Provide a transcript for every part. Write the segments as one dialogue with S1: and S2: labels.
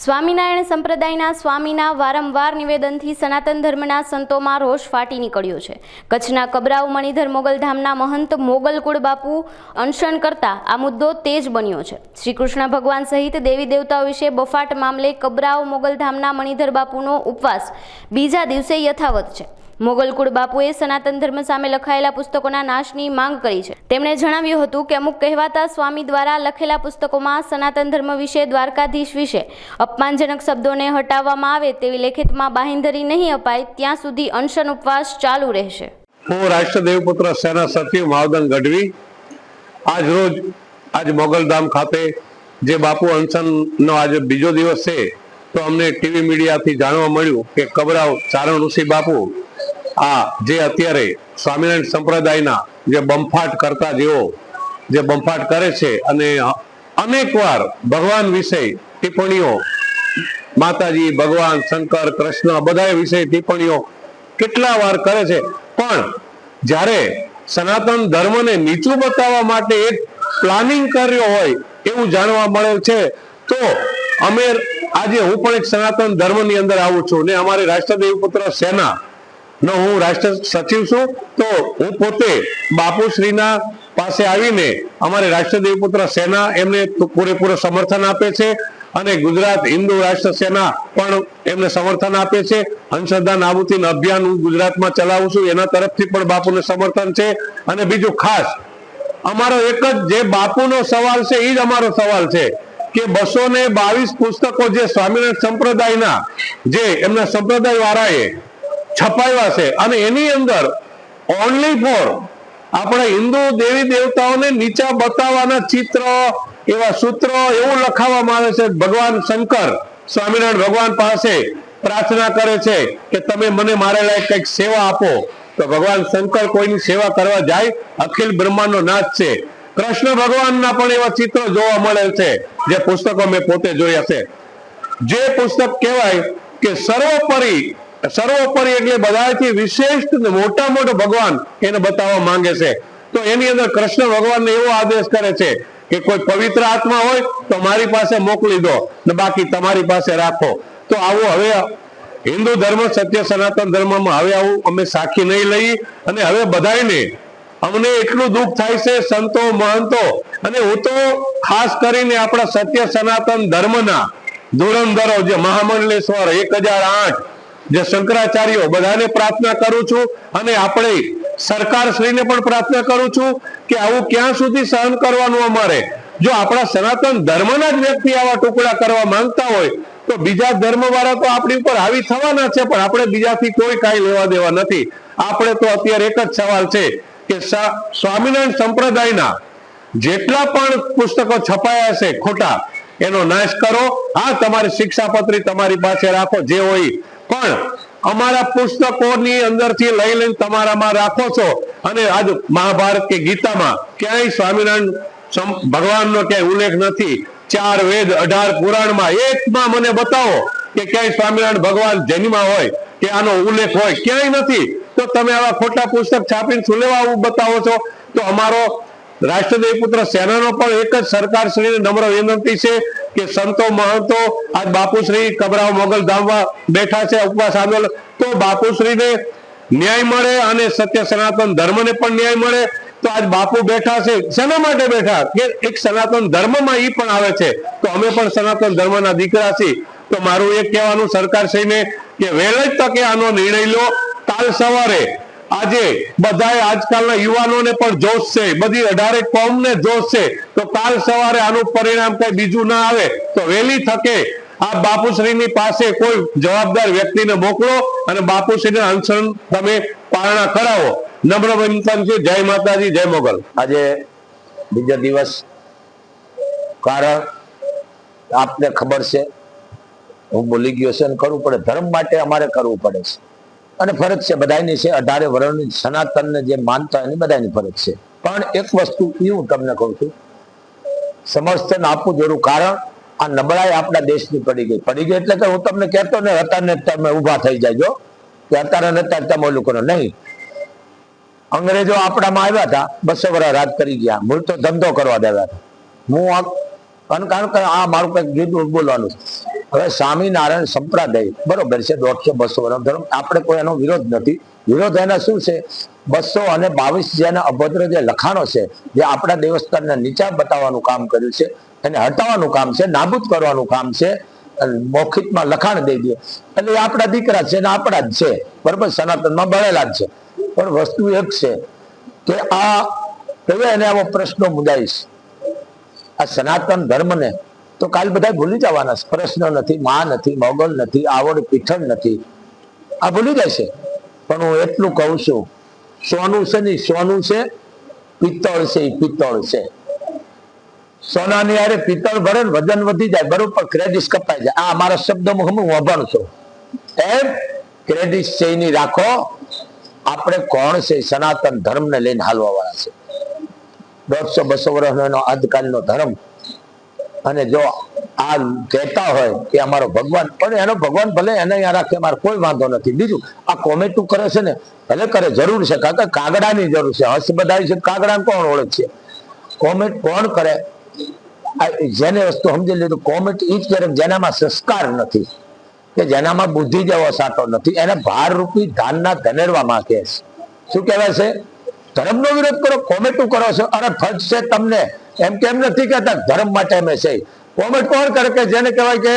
S1: સ્વામિનારાયણ સંપ્રદાયના સ્વામીના વારંવાર નિવેદનથી સનાતન ધર્મના સંતોમાં રોષ ફાટી નીકળ્યો છે. કચ્છના કબરાઉ મણિધર મોગલધામના મહંત મોગલકુળ બાપુ અનશન કરતા આ મુદ્દો તેજ બન્યો છે. શ્રી કૃષ્ણ ભગવાન સહિત દેવી દેવતાઓ વિશે બફાટ મામલે કબરાઉ મોગલધામના મણિધર બાપુનો ઉપવાસ બીજા દિવસે યથાવત છે. મોગલકુળ બાપુએ સનાતન ધર્મ સામે લખાયેલા પુસ્તકોના નાશની માંગ કરી છે. તેમણે જણાવ્યું હતું કે અમુક કહેવાતા સ્વામી દ્વારા લખેલા પુસ્તકોમાં સનાતન ધર્મ વિશે દ્વારકાધીશ વિશે અપમાનજનક શબ્દોને હટાવવામાં આવે તેવી લેખિતમાં બાહેંધરી નહીં અપાય, ત્યાં સુધી અનશન ઉપવાસ ચાલુ રહેશે.
S2: હું રાષ્ટ્રદેવપુત્ર સેના સચિવ માવદન ગઢવી આજ રોજ આજ મોગલધામ ખાતે જે બાપુ અનશનનો આજે બીજો દિવસ છે, તો અમને ટીવી મીડિયાથી જાણવા મળ્યું કે કબરાવ ચારણ ઋષિ બાપુ આ જે અત્યારે સ્વામિનારાયણ સંપ્રદાયના જે બંફાટ કરતા જેઓ જે બંફાટ કરે છે અને અનેકવાર ભગવાન વિશે ટિપ્પણીઓ, માતાજી, ભગવાન, શંકર, કૃષ્ણ બધા વિશે ટિપ્પણીઓ કેટલા વાર કરે છે. પણ જ્યારે સનાતન ધર્મને નીચું બતાવવા માટે એક પ્લાનિંગ કર્યો હોય એવું જાણવા મળે છે, તો અમે આજે હું પણ એક સનાતન ધર્મની અંદર આવું છું ને અમારી રાષ્ટ્રદેવ પુત્ર સેના નો હું રાષ્ટ્ર સચિવ છું, તો હું પોતે બાપુશ્રીના પાસે આવીને અમારે રાષ્ટ્રદેવ પુત્ર સેના એમને પૂરેપૂરો સમર્થન આપે છે અને ગુજરાત હિન્દુ રાષ્ટ્ર સેના પણ એમને સમર્થન આપે છે. અંશધા નાબૂદીનું અભિયાન હું ગુજરાતમાં ચલાવું છું, એના તરફથી પણ બાપુને સમર્થન છે. અને બીજું ખાસ, અમારો એક જ જે બાપુનો સવાલ છે એ જ અમારો સવાલ છે કે બસો ને બાવીસ પુસ્તકો જે સ્વામિનારાયણ સંપ્રદાયના, જે એમના સંપ્રદાય વાળાએ છપાવ્યા છે. અને એની અંદર ઓનલી ફોર આપણા હિન્દુ દેવી દેવતાઓને નીચા બતાવવાના ચિત્ર, એવા સૂત્રો એવું લખાવવામાં આવે છે, ભગવાન શંકર, સ્વામિનારાયણ ભગવાન પાસે પ્રાર્થના કરે છે કે તમે મને મારે લાયક કંઈક સેવા આપો. તો ભગવાન શંકર કોઈની સેવા કરવા જાય, અખિલ બ્રહ્માંડનો નાથ છે. કૃષ્ણ ભગવાનના પણ એવા ચિત્રો જોવા મળે છે, જે પુસ્તકો મેં પોતે જોયા છે. જે પુસ્તક કહેવાય કે સર્વોપરી સર્વોપરી એટલે બધાથી વિશેષ મોટા મોટો ભગવાન એને બતાવવા માંગે છે. તો એની અંદર કૃષ્ણ ભગવાનને એવો આદેશ કરે છે કે કોઈ પવિત્ર આત્મા હોય તો મારી પાસે મોકલી દો ને બાકી તમારી પાસે રાખો. તો આવું હવે હિન્દુ ધર્મ સત્ય સનાતન ધર્મમાં હવે આવું અમે સાખી નહીં લઈ અને હવે બધાને અમને એટલું દુઃખ થાય છે સંતો, મહંતો અને હું તો ખાસ કરીને આપણા સત્ય સનાતન ધર્મના ધુરંધરો જે મહામંડલેશ્વર, એક હજાર આઠ જે શંકરાચાર્યો, બધાને પ્રાર્થના કરું છું અને આપણે સરકાર શ્રીને પણ પ્રાર્થના કરું છું કે આવું ક્યાં સુધી સહન કરવાનું અમારે. જો આપણા સનાતન ધર્મના જ વ્યક્તિ આવા ટુકડા કરવા માંગતા હોય, તો બીજા ધર્મ વાળા તો આપણી ઉપર હાવી થવાના છે, પણ આપણે બીજાથી કોઈ કાંઈ લેવા દેવા નથી. આપણે તો અત્યારે એક જ સવાલ છે કે સ્વામિનારાયણ સંપ્રદાયના જેટલા પણ પુસ્તકો છપાયા છે ખોટા, એનો નાશ કરો. હા, તમારી શિક્ષાપત્રી તમારી પાસે રાખો, જે હોય પણ અમારા પુસ્તકોની અંદરથી લઈ લઈને તમારામાં રાખો છો. અને આજ મહાભારત કે ગીતામાં ક્યાંય સ્વામિનારાયણ ભગવાનનો ક્યાંય ઉલ્લેખ નથી. ચાર વેદ, અઢાર પુરાણમાં એકમાં મને બતાવો કે ક્યાંય સ્વામિનારાયણ ભગવાન જન્મા હોય, કે આનો ઉલ્લેખ હોય. ક્યાંય નથી. તો તમે આવા ખોટા પુસ્તક છાપીને શું લેવા આવું બતાવો છો? તો અમારો રાષ્ટ્રદેવ પુત્ર સેનાનો પણ એક જ સરકાર શ્રીને નમ્ર વિનંતી છે. કે સંતો મહંતો આજ બાપુશ્રી કબરાવ મોગલ ધામમાં બેઠા છે, ઉપવાસ આંદોલન તો બાપુશ્રીને ન્યાય મળે અને સત્ય સનાતન ધર્મને પણ ન્યાય મળે. તો આજ બાપુ બેઠા છે, શેના માટે બેઠા? કે એક સનાતન ધર્મમાં એ પણ આવે છે. તો અમે પણ સનાતન ધર્મના દીકરા છીએ. તો મારું એક કહેવાનું સરકાર શ્રીને કે વહેલી જ તકે આનો નિર્ણય લો. કાલ સવારે આજે બધાએ આજકાલના યુવાનોને પણ જોશ છે. બધી અઢારે કોમને જોશ છે. તો કાલ સવારે આનું પરિણામ કઈ બીજું ના આવે તો વહેલી થકે આ બાપુશ્રીની પાસે કોઈ જવાબદાર વ્યક્તિને મોકલો અને બાપુશ્રીને અનશન તમે પારણા કરાવો. નમ્ર વિનંતી જય માતાજી, જય મોગલ.
S3: આજે બીજો દિવસ કારણ આપને ખબર છે. હું બોલી ગયો છે કરવું પડે. ધર્મ માટે અમારે કરવું પડે છે. અને ફરજ છે બધાની છે, અઢારે વર્ણની સનાતનને જે માનતા એની બધાની ફરજ છે. પણ એક વસ્તુ એ હું તમને કહું છું, સમર્થન આપવું જરૂર, કારણ આ નબળાઈ આપણા દેશની પડી ગઈ. પડી ગઈ એટલે કે હું તમને કહેતો ને હતા ને તમે ઊભા થઈ જાજો, કે અત્યારે ને અત્યારે તમે ઓલું કરો. નહીં. અંગ્રેજો આપણામાં આવ્યા હતા, બસો વર્ષ રાજ કરી ગયા. મૂળ તો ધંધો કરવા દેવા હતા. હું આ કારણ આ મારું કંઈક જુદું બોલવાનું. હવે સ્વામિનારાયણ સંપ્રદાય, બરોબર છે, દોઢસો બસો વર્ષ ધર્મ. આપણે કોઈ એનો વિરોધ નથી. વિરોધ એના શું છે? બસો અને બાવીસ જેના અભદ્ર જે લખાણો છે, જે આપણા દેવસ્થાનને નીચા બતાવવાનું કામ કર્યું છે, એને હટાવવાનું કામ છે, નાબૂદ કરવાનું કામ છે મોખિતમાં લખાણ દઈ દે. એટલે એ આપણા દીકરા છે ને આપણા જ છે. બરોબર? સનાતનમાં બળેલા જ છે. પણ વસ્તુ એક છે કે આ એને આવો પ્રશ્નો મુદાઈશ. આ સનાતન ધર્મને તો કાલ બધા ભૂલી જવાના. પ્રશ્ન નથી, માં નથી, મોગલ નથી, આવડ પીઠળ નથી. આ ભૂલી જશે પણ હું એટલું કહું છું, સોનું છે નહીં સોનું છે, પિત્તળ છે પિત્તળ છે. સોનાની આરે પિત્તળ ભરે વજન વધી જાય, બરોબર ક્રેડિટ કપાઈ જાય. આ અમારા શબ્દમાં હું અભણ છું. એમ ક્રેડિટ છે એની રાખો, આપણે કોણ છે સનાતન ધર્મને લઈને હાલવા વાળા છે. દોઢસો બસો વર્ષનો આજકાલનો ધર્મ અને જો આ કહેતા હોય કે અમારો ભગવાન, પણ એનો ભગવાન ભલે એને અહીંયા રાખે, મારે કોઈ વાંધો નથી. બીજું, આ કોમેન્ટું કરે છે ને, ભલે કરે, જરૂર છે, કારણ કે કાગડાની જરૂર છે. હસ બધાય છે, કાગડાને કોણ ઓળખશે કોમેન્ટ કોણ કરે? જેને વસ્તુ સમજી લીધું કોમેન્ટ ઈ જ કરે જેનામાં સંસ્કાર નથી, કે જેનામાં બુદ્ધિ જેવો સાટો નથી. એને ભાર રૂપી ધાનના ધનેરવા માંગે છે. શું કહેવાય છે? ધર્મનો વિરોધ કરો કોમેટું કરો છો, અરે ફર્જ છે તમને. એમ કેમ નથી કહેતા? ધર્મ માટે અમે છે. કોમેન્ટ કોણ કરે કે જેને કહેવાય કે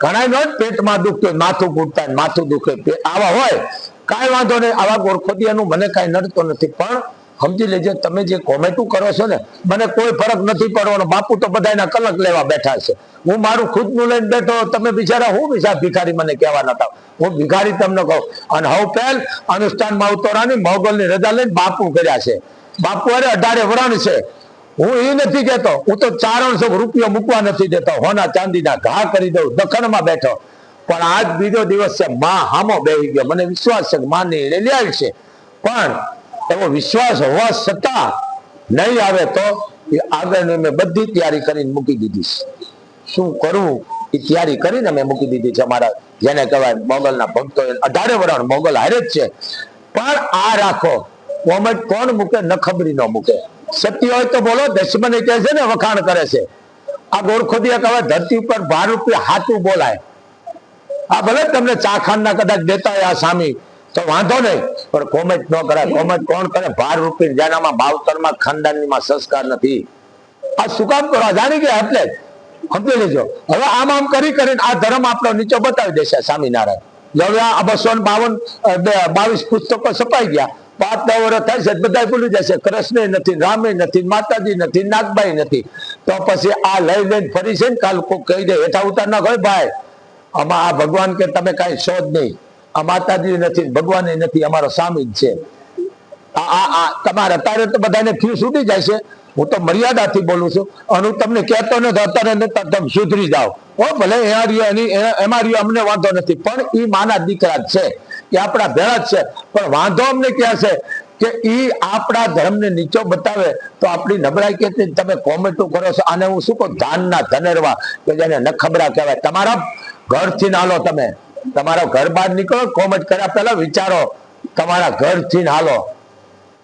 S3: ઘણા નો પેટમાં દુખતું માથું ફૂટતા માથું દુખે આવા હોય, કાંઈ વાંધો નહીં, આવા ગોરખોદિયાનું મને કાંઈ નડતો નથી. પણ સમજી લેજો, તમે જે કોમેન્ટું કરો છો ને, મને કોઈ ફરક નથી પડવાનો. બાપુ તો બધાના કલક લેવા બેઠા છે. હું મારું ખુદનું લઈને બેઠો તમે બિચારા હું બીજા ભિખારી મને કહેવા નતા હું ભિખારી તમને કહું. અને હવે પહેલ અનુષ્ઠાન માવતોરાની મોગલની રજા લઈને બાપુ કર્યા છે. બાપુ અરે અઢારે વરણ છે. હું એ નથી કેતો હું તો ચારણસો રૂપિયા મૂકવા નથી દેતો. હોના ચાંદીના ઘા કરી દઉં, દખણમાં બેઠો. પણ આજ બીજો દિવસ છે, માં હામો બેહી ગયો. મને વિશ્વાસ છે માં નિર્ણય લે છે. પણ એવો વિશ્વાસ હોવા છતાં નહીં આવે તો એ આગળની મેં બધી તૈયારી કરીને મૂકી દીધી છે. શું કરવું એ તૈયારી કરીને મેં મૂકી દીધી છે અમારા જેને કહેવાય મોગલના ભક્તો અઢારે વરણ મોગલ હારે જ છે. પણ આ રાખો. કોમેન્ટ કોણ મૂકે? નખબરી ન મૂકે. સત્ય હોય તો બોલો, દશમને કહે છે ને, વખાણ કરે છે. આ ગોળખોદી કહેવાય ધરતી ઉપર ભાર રૂપિયા હાથું બોલાય. આ ભલે તમને ચાખાંડના કદાચ દેતા હોય આ સામી, તો વાંધો નહીં, પણ કોમેન્ટ ન કરાય. કોમેન્ટ કોણ કરે? ભાર રૂપી જેનામાં ભાવતરમાં ખાનદાનીમાં સંસ્કાર નથી. આ શું કામ કરો? જાણી ગયા એટલે સમજી લેજો. હવે આમ આમ કરી કરીને આ ધર્મ આપણો નીચો બતાવી દેશે, સ્વામિનારાયણ. હવે આ બસો બાવન બાવીસ પુસ્તકો છપાઈ ગયા પાંચ દસ વર્ષ થાય છે બધા ભૂલી જશે. કૃષ્ણ નથી રામે નથી, માતાજી નથી, નાગબાઈ નથી. તો પછી આ લઈ લઈને ફરી છે ને કાલ કોઈ કહી દે, હેઠા ઉતાર ના હોય ભાઈ, આમાં આ ભગવાન કે તમે કાંઈ છો જ નહીં. આ માતાજી નથી ભગવાન નથી, અમારો સ્વામી જ છે. આ તમારે અત્યારે તો બધાને ફી સુધી જાય છે. હું તો મર્યાદાથી બોલું છું. અને હું તમને કહેતો નથી, અત્યારે તમે સુધરી જાઓ. હો, ભલે એમાં રહ્યો એની, એમાં રહ્યો, અમને વાંધો નથી. પણ એ માના દીકરા છે. એ આપણા ભેળા જ છે. પણ વાંધો અમને ક્યાં છે? કે ઈ આપણા ધર્મને નીચો બતાવે તો આપણી નબળાઈ કેટલી તમે કોમેન્ટો કરો છો. આને હું શું કહું? ધાનના ધનેરવા કે જેને નખબરા કહેવાય. તમારા ઘરથી નાલો તમે. તમારા ઘર બહાર નીકળો કોમેન્ટ કર્યા પહેલા વિચારો. તમારા ઘરથી હાલો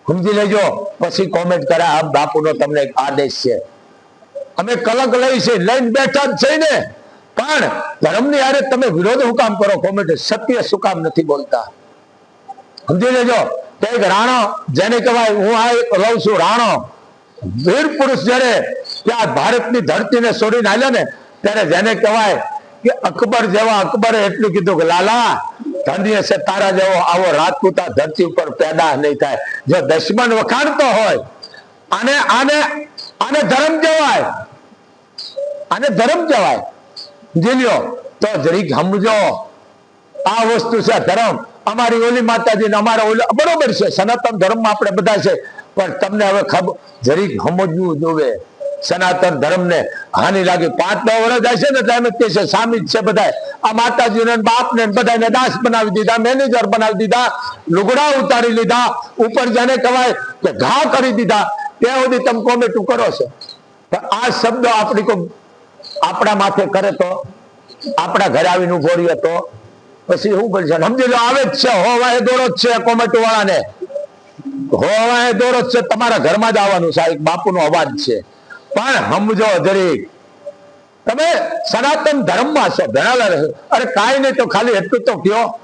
S3: સમજી લેજો. પછી કોમેન્ટ કર્યા આ બાપુનો તમને એક આદેશ છે. અમે કલંક લઈ છે. લઈને બેઠા જ છે ને. પણ ધર્મની હારે તમે વિરોધ હું કામ કરો કોમેન્ટ સત્ય શું કામ નથી બોલતા? સમજી લેજો. કે એક રાણો, જેને કહેવાય હું આ લઉં છું રાણો, વીર પુરુષ જ્યારે ત્યાં ભારતની ધરતીને છોડીને આવ્યો ને, ત્યારે જેને કહેવાય કે અકબર જેવા અકબરે એટલું કીધું કે, લાલા, ધન્ય છે તારા જેવો આવો રાજપૂતા ધરતી ઉપર પેદા નહીં થાય. જો દશમન વખાણતો હોય, અને આને આને ધર્મ કહેવાય. આને ધર્મ કહેવાય જીલ્યો, તો જરીક સમજો આ વસ્તુ છે ધર્મ. અમારી ઓલી માતાજી ને અમારા ઓલી બરોબર છે, સનાતન ધર્મમાં આપણે બધા છે. પણ તમને હવે ખબર જરીક સમજવું જોવે. સનાતન ધર્મને હાનિ લાગે. પાંચ દસ વર્ષ જાય છે ને એટલે એમ કહે છે સામી છે બધા આ માતાજી ને બાપ ને બધાને દાસ બનાવી દીધા, મેનેજર બનાવી દીધા, લુગડા ઉતારી લીધા, ઉપર જેને કહેવાય કે ઘા કરી દીધા. ત્યાં સુધી તમે કોમેટું કરો છો. આ શબ્દ આપણી કોઈ આપણા માથે કરે તો? આપણા ઘરે આવીને ઊભો રહ્યો તો? પછી શું કરશે સમજી લો, આવે જ છે. હોવા એ દોડો જ છે કોમેટો વાળાને. હોવા એ દોડો જ છે. તમારા ઘરમાં જ આવવાનું સાહેબ બાપુનો અવાજ છે. પણ સમજો જરીક. તમે સનાતન ધર્મમાં છો. ભણેલા રહેશો અરે કાંઈ નહીં, તો ખાલી એટલું તો કયો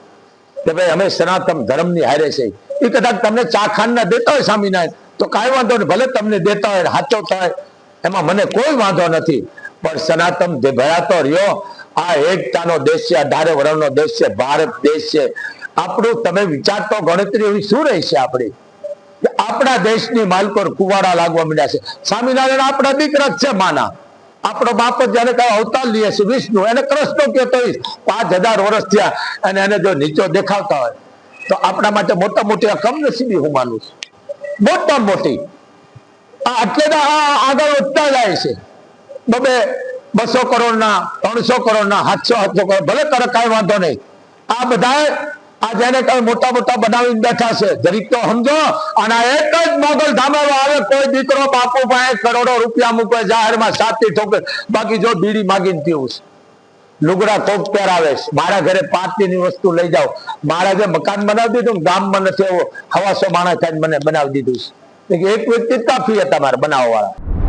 S3: કે ભાઈ, અમે સનાતન ધર્મની હારે છે. એ કદાચ તમને ચા ખાંડના દેતા હોય, સ્વામિનારાયણ. તો કાંઈ વાંધો નહીં. ભલે તમને દેતા હોય સાચો થાય એમાં મને કોઈ વાંધો નથી. પણ સનાતન જે ભરાતો રહ્યો, આ એકતાનો દેશ છે અઢારે વર્ણનો દેશ છે, ભારત દેશ છે. આપણું તમે વિચારતો ગણતરી એવી શું રહેશે આપણી? આપણા દેશની માલકોર કુવાડા લાગવા મળ્યા છે. સ્વામિનારાયણ આપણા દીકરા છે માના. આપણો બાપ જયારે કઈ અવતાર લઈએ છે, વિષ્ણુ, એને કૃષ્ણ કહેતો પાંચ હજાર વર્ષ થયા અને એને જો નીચો દેખાવતા હોય, તો આપણા માટે મોટા મોટી આ કમનસીબી હું માનું છું. મોટા મોટી. આ એટલે તો આગળ વધતા જાય છે. બબે બસો કરોડના, ત્રણસો કરોડના, સાતસો સાતસો કરોડ, ભલે કરે કાંઈ વાંધો નહીં. આ બધા આ જેને કઈ મોટા મોટા બનાવીને બેઠા છે. જરીક તો સમજો, અને એક જ મોગલ ધામેલો આવે, કોઈ દીકરો બાપુ પાસે કરોડો રૂપિયા મૂકે, જાહેરમાં સાતી ઠોકે. બાકી જો બીડી માગીને પીવું છે. લુગડા કોક પહેરાવે છે. મારા ઘરે પાંચની વસ્તુ લઈ જાઓ. મારા જે મકાન બનાવી દીધું ગામમાં નથી એવો હવાસો માણસ મને બનાવી દીધું છે. એક વ્યક્તિ કાફી હતા મારે બનાવવા વાળા